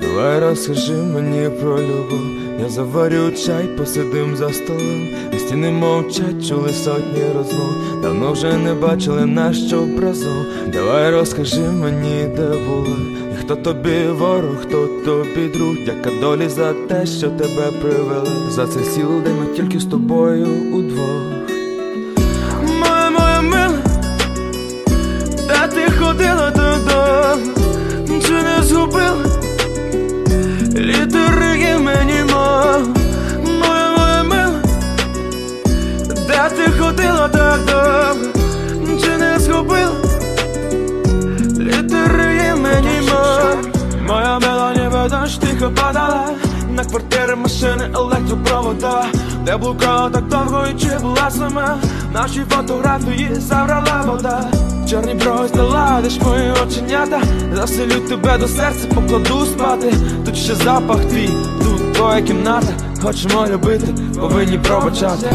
Давай розкажи мені про любов. Я заварю чай, посидим за столом. І стіни мовчать, чули сотні розмов. Давно вже не бачили на що разом. Давай розкажи мені, де були. І хто тобі ворог, хто тобі друг. Дяка долі за те, що тебе привели. За цей сіл, де ми тільки з тобою удвох. Моя, моя мила, де ти ходила Літери мені мов, моя моя мила, де ти ходила так довго, чи не згубила? Літери мені мов, моя мила ніби дощ тихо падала. На квартири, машини, електропровода. Де блукала так довго і чи була сама? Наші фотографії забрала вода Чорні брови здаладиш мої оченята. Заселю тебе до серця, покладу спати. Тут ще запах твій, тут твоя кімната. Хочемо любити, повинні пробачати